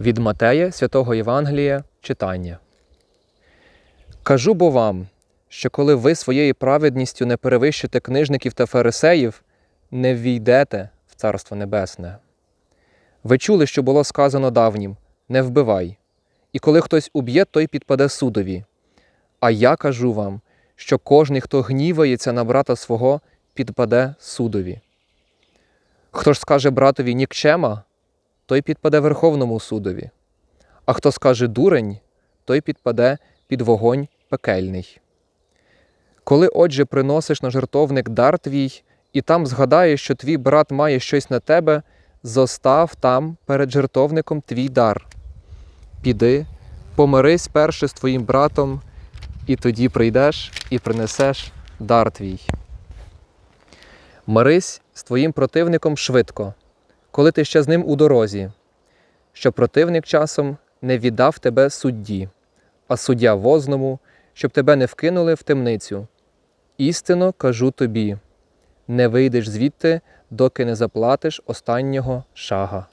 Від Матея святого Євангелія читання. Кажу бо вам, що коли ви своєю праведністю не перевищите книжників та фарисеїв, не ввійдете в Царство Небесне. Ви чули, що було сказано давнім не вбивай, і коли хтось уб'є, той підпаде судові. А я кажу вам, що кожний, хто гнівається на брата свого, підпаде судові. Хто ж скаже братові нікчема, той підпаде Верховному судові. А хто скаже дурень, той підпаде під вогонь пекельний. Коли, отже, приносиш на жертовник дар твій, і там згадаєш, що твій брат має щось на тебе, зостав там перед жертовником твій дар. Піди, помирись перше з твоїм братом, і тоді прийдеш і принесеш дар твій. Мирись з твоїм противником швидко, коли ти ще з ним у дорозі, щоб противник часом не віддав тебе судді, а суддя возному, щоб тебе не вкинули в темницю. Істинно кажу тобі: не вийдеш звідти, доки не заплатиш останнього шага.